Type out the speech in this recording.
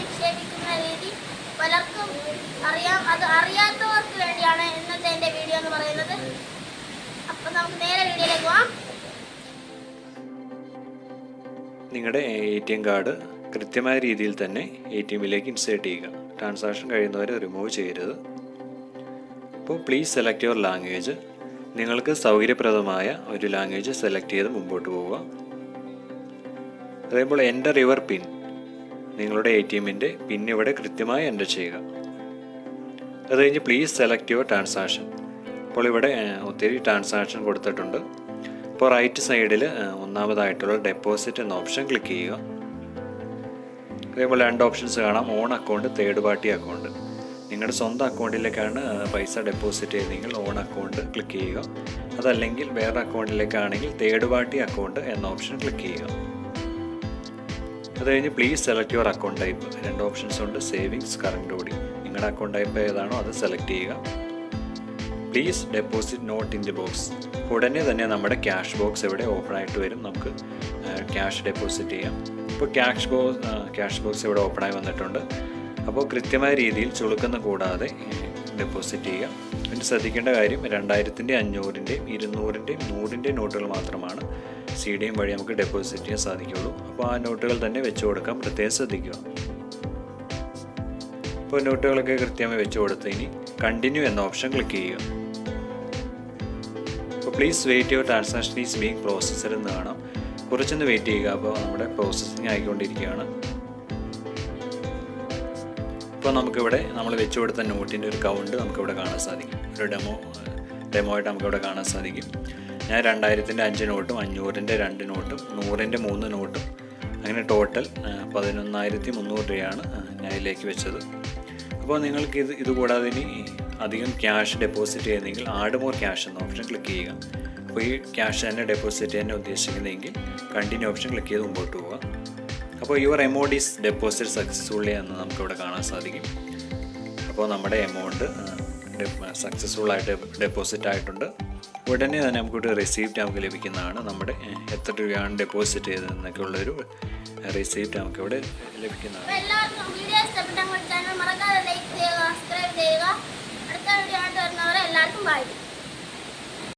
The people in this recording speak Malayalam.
നിക്ഷേപിക്കുന്ന രീതി പലർക്കും അറിയാം. അത് അറിയാത്തവർക്ക് വേണ്ടിയാണ് ഇന്നത്തെ എന്റെ വീഡിയോ എന്ന് പറയുന്നത്. അപ്പം നമുക്ക് നേരെ വീഡിയോയിലേക്ക് പോവാം. നിങ്ങളുടെ എ ടി എം കാർഡ് കൃത്യമായ രീതിയിൽ തന്നെ എ ടി എമ്മിലേക്ക് ഇൻസേർട്ട് ചെയ്യുക. ട്രാൻസാക്ഷൻ കഴിയുന്നവരെ റിമൂവ് ചെയ്യരുത്. അപ്പോൾ പ്ലീസ് സെലക്ട് യുവർ ലാംഗ്വേജ് നിങ്ങൾക്ക് സൗകര്യപ്രദമായ ഒരു ലാംഗ്വേജ് സെലക്ട് ചെയ്ത് മുമ്പോട്ട് പോവുക. അതേപോലെ എന്റർ യുവർ പിൻ നിങ്ങളുടെ എ ടി എമ്മിന്റെ പിൻ ഇവിടെ കൃത്യമായി എന്റർ ചെയ്യുക. അത് കഴിഞ്ഞ് പ്ലീസ് സെലക്ട് യുവർ ട്രാൻസാക്ഷൻ അപ്പോൾ ഇവിടെ ഒത്തിരി ട്രാൻസാക്ഷൻ കൊടുത്തിട്ടുണ്ട്. അപ്പോൾ റൈറ്റ് സൈഡിൽ ഒന്നാമതായിട്ടുള്ള ഡെപ്പോസിറ്റ് എന്ന ഓപ്ഷൻ ക്ലിക്ക് ചെയ്യുക. അതേപോലെ രണ്ട് ഓപ്ഷൻസ് കാണാം. Own account third party account നിങ്ങളുടെ സ്വന്തം അക്കൗണ്ടിലേക്കാണ് പൈസ ഡെപ്പോസിറ്റ് ചെയ്തെങ്കിൽ ഓൺ അക്കൗണ്ട് ക്ലിക്ക് ചെയ്യുക. അതല്ലെങ്കിൽ വേറെ അക്കൗണ്ടിലേക്കാണെങ്കിൽ തേർഡ് പാർട്ടി അക്കൗണ്ട് എന്ന ഓപ്ഷൻ ക്ലിക്ക് ചെയ്യുക. അത് കഴിഞ്ഞ് please select your account type രണ്ട് ഓപ്ഷൻസ് ഉണ്ട് സേവിങ്സ് കറണ്ട് ഓടി നിങ്ങളുടെ അക്കൗണ്ട് ടൈപ്പ് ഏതാണോ അത് സെലക്ട് ചെയ്യുക. Please deposit note in the box ഉടനെ തന്നെ നമ്മുടെ ക്യാഷ് ബോക്സ് ഇവിടെ ഓപ്പൺ ആയിട്ട് വരും. നമുക്ക് ക്യാഷ് ഡെപ്പോസിറ്റ് ചെയ്യാം. ഇപ്പോൾ ക്യാഷ് ബോക്സ് ക്യാഷ് ബോക്സ് ഇവിടെ ഓപ്പൺ ആയി വന്നിട്ടുണ്ട്. അപ്പോൾ കൃത്യമായ രീതിയിൽ ചുളുക്കുന്ന കൂടാതെ ഡെപ്പോസിറ്റ് ചെയ്യുക. പിന്നെ ശ്രദ്ധിക്കേണ്ട കാര്യം രണ്ടായിരത്തിന്റെ അഞ്ഞൂറിന്റെയും ഇരുന്നൂറിന്റെയും നൂറിന്റെയും നോട്ടുകൾ മാത്രമാണ്. സി ഡി എം വഴി നമുക്ക് ഡെപ്പോസിറ്റ് ചെയ്യാൻ സാധിക്കുകയുള്ളൂ അപ്പോൾ ആ നോട്ടുകൾ തന്നെ വെച്ച് കൊടുക്കാൻ പ്രത്യേകം ശ്രദ്ധിക്കുക. അപ്പോൾ നോട്ടുകളൊക്കെ കൃത്യമായി വെച്ച് കൊടുത്ത് ഇനി കണ്ടിന്യൂ എന്ന ഓപ്ഷൻ ക്ലിക്ക് ചെയ്യുക. അപ്പോൾ please wait your transaction is being processor എന്ന് കാണാം. കുറച്ചൊന്ന് വെയിറ്റ് ചെയ്യുക. അപ്പോൾ നമ്മുടെ പ്രോസസ്സിങ് ആയിക്കൊണ്ടിരിക്കുകയാണ്. ഇപ്പോൾ നമുക്കിവിടെ നമ്മൾ വെച്ച് കൊടുത്ത നോട്ടിന്റെ ഒരു കൗണ്ട് നമുക്കിവിടെ കാണാൻ സാധിക്കും. ഒരു ഡെമോ ഡെമോ ആയിട്ട് നമുക്കിവിടെ കാണാൻ സാധിക്കും. ഞാൻ രണ്ടായിരത്തിന്റെ അഞ്ച് നോട്ടും അഞ്ഞൂറിന്റെ രണ്ട് നോട്ടും നൂറിന്റെ മൂന്ന് നോട്ടും. അങ്ങനെ ടോട്ടൽ പതിനൊന്നായിരത്തി മുന്നൂറ് രൂപയാണ് ഞാൻ ഇതിലേക്ക് വെച്ചത്. അപ്പോൾ നിങ്ങൾക്ക് ഇത് ഇതുകൂടാതെ ഇനി അധികം ക്യാഷ് ഡെപ്പോസിറ്റ് ചെയ്യുന്നെങ്കിൽ ആഡ് മോർ ക്യാഷ് എന്ന ഓപ്ഷൻ ക്ലിക്ക് ചെയ്യുക. അപ്പോൾ ഈ ക്യാഷ് തന്നെ ഡെപ്പോസിറ്റ് ചെയ്യാൻ ഉദ്ദേശിക്കുന്നതെങ്കിൽ കണ്ടിന്യൂ ഓപ്ഷൻ ക്ലിക്ക് ചെയ്ത് മുമ്പോട്ട് പോവുക. അപ്പോൾ your amount is deposit successfully എന്ന് നമുക്കിവിടെ കാണാൻ സാധിക്കും. അപ്പോൾ നമ്മുടെ എമൗണ്ട് സക്സസ്ഫുൾ ആയിട്ട് ഡെപ്പോസിറ്റ് ആയിട്ടുണ്ട്. ഉടനെ തന്നെ നമുക്കൊരു റെസീപ്റ്റ് നമുക്ക് ലഭിക്കുന്നതാണ്. നമ്മുടെ എത്ര രൂപയാണ് ഡെപ്പോസിറ്റ് ചെയ്തതെന്നൊക്കെ ഉള്ളൊരു റെസീപ്റ്റ് നമുക്കിവിടെ ലഭിക്കുന്നതാണ്.